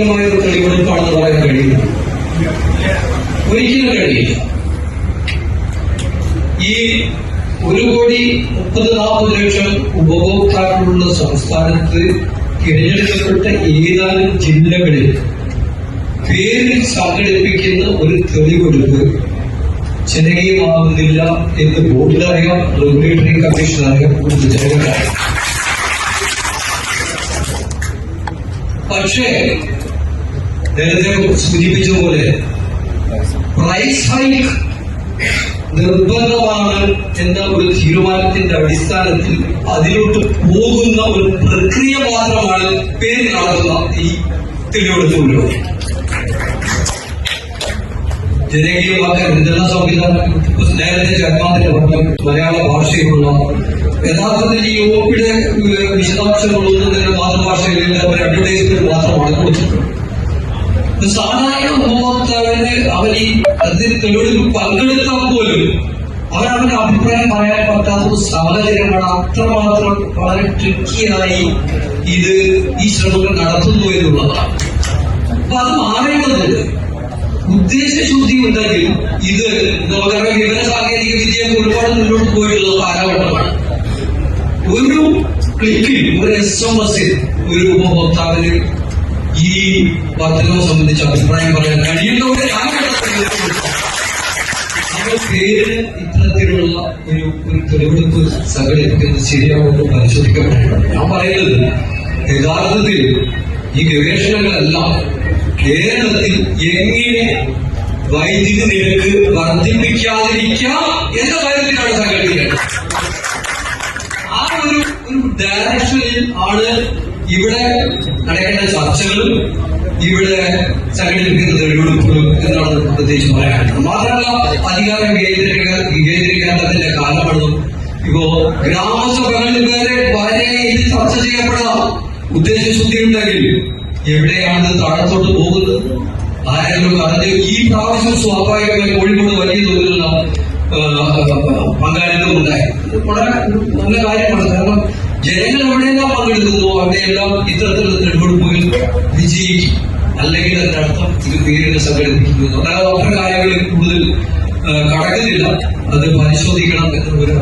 സാങ്കേതികമായ ഒരു തെളിവെടുപ്പാണെന്ന് പറയാൻ കഴിയില്ല ഒരിക്കലും കഴിയില്ല. ഈ ഒരു കോടി മുപ്പത് നാൽപ്പത് ലക്ഷം ഉപഭോക്താക്കളുള്ള സംസ്ഥാനത്ത് തിരഞ്ഞെടുക്കപ്പെട്ട ഏതാനും ജില്ലകളിൽ പേരിൽ സംഘടിപ്പിക്കുന്ന ഒരു തെളിവെടുപ്പ് ജനകീയമാകുന്നില്ല എന്ന് ബോർഡിലറിയാം റെഗുലേറ്ററി കമ്മീഷനറിയാം കൂടുതൽ ജനങ്ങൾക്കറിയാം പക്ഷേ നേരത്തെ സൂചിപ്പിച്ച പോലെ പ്രൈസ് ഹൈക്ക് നിർബന്ധമാണ് എന്ന ഒരു തീരുമാനത്തിന്റെ അടിസ്ഥാനത്തിൽ അതിലോട്ട് പോകുന്ന ഒരു പ്രക്രിയ മാത്രമാണ് പേര് നടത്തുന്ന ഈ തെളിവെടുപ്പുള്ളൂ ജനകീയമാക്കാൻ എന്തെല്ലാം സംവിധാനം നേരത്തെ ചർമാന്റെ പറഞ്ഞു മലയാള ഭാഷയിലുള്ള യഥാർത്ഥത്തിൽ ഈ ഒപ്പിയുടെ വിശദാംശങ്ങളൊന്നും തന്നെ മാതൃഭാഷയിൽ അവർ അഡ്വർടൈസ്മെന്റ് സാധാരണ ഉപഭോക്താവിന് അവർ ഈ തെളിവെടുപ്പ് പങ്കെടുത്താൽ പോലും അവൻ അഭിപ്രായം പറയാൻ പറ്റാത്ത ഒരു സാഹചര്യമാണ് അത്രമാത്രം വളരെ ട്രിക്കിയായി ഇത് ഈ ശ്രമങ്ങൾ നടത്തുന്നു എന്നുള്ളതാണ്. അപ്പൊ അത് മാറേണ്ടതുണ്ട്. ഉദ്ദേശശുദ്ധി ഉണ്ടെങ്കിൽ ഇത് നമുക്കറിയാം വിവര സാങ്കേതിക വിദ്യ ഒരുപാട് മുന്നോട്ട് പോയിട്ടുള്ള കാലഘട്ടമാണ്. ഒരു ക്ലിക്കിൽ ഒരു എസ് എം എസിൽ ഒരു ഉപഭോക്താവിന് ഈ വർദ്ധനവ് സംബന്ധിച്ച് അഭിപ്രായം പറയാൻ കഴിയുന്ന ഒരു കാലഘട്ടത്തിൽ നമ്മൾ പേര് ഇത്തരത്തിലുള്ള ഒരു ഒരു തെളിവെടുപ്പ് സംഘടിപ്പിക്കുന്നത് ശരിയാവുമെന്ന് പരിശോധിക്കപ്പെട്ടിട്ടുണ്ട്. ഞാൻ പറയുന്നത് യഥാർത്ഥത്തിൽ ഈ ഗവേഷണങ്ങളെല്ലാം കേരളത്തിൽ എങ്ങനെ വൈദ്യുതി നിരക്ക് വർദ്ധിപ്പിക്കാതിരിക്കാം എന്ന കാര്യത്തിലാണ് സംഘടിപ്പിക്കേണ്ടത്. ആ ഒരു ഒരു ഡയറക്ഷനിൽ ആണ് ഇവിടെ നടക്കേണ്ട ചർച്ചകളും ഇവിടെ സംഘടിപ്പിക്കുന്ന തെളിവെടുപ്പുകളും എന്നാണ് പ്രത്യേകിച്ച് പറയാനുള്ളത്. മാത്രമല്ല അധികാര കേന്ദ്രീക കേന്ദ്രീകരണത്തിന്റെ കാലപ്പെടുന്നു ഇപ്പോ ഗ്രാമസഭകളിൽ വരെ വളരെ ഇത് ചർച്ച ചെയ്യപ്പെടാം. ഉദ്ദേശശുദ്ധി ഉണ്ടെങ്കിൽ എവിടെയാണ് താഴത്തോട്ട് പോകുന്നത്? ആരെങ്കിലും പറഞ്ഞു ഈ പ്രാവശ്യം സ്വാഭാവികമായി കോഴിക്കോട് വലിയ തോതിലുള്ള പങ്കാളിത്തം ഉണ്ടായി. വളരെ നല്ല കാര്യമാണ്. കാരണം ജനങ്ങൾ എവിടെയെല്ലാം പങ്കെടുക്കുന്നു അവിടെയെല്ലാം ഇത്തരത്തിലുള്ള തെരഞ്ഞെടുപ്പുകൾ വിജയിക്കും. അല്ലെങ്കിൽ അതിന്റെ അർത്ഥം ഇത് പേരിന് സംഘടിപ്പിക്കുന്നു. അതായത് അവരുടെ കാര്യങ്ങളിൽ കൂടുതൽ കടക്കുന്നില്ല. അത് പരിശോധിക്കണം എന്ന ഒരു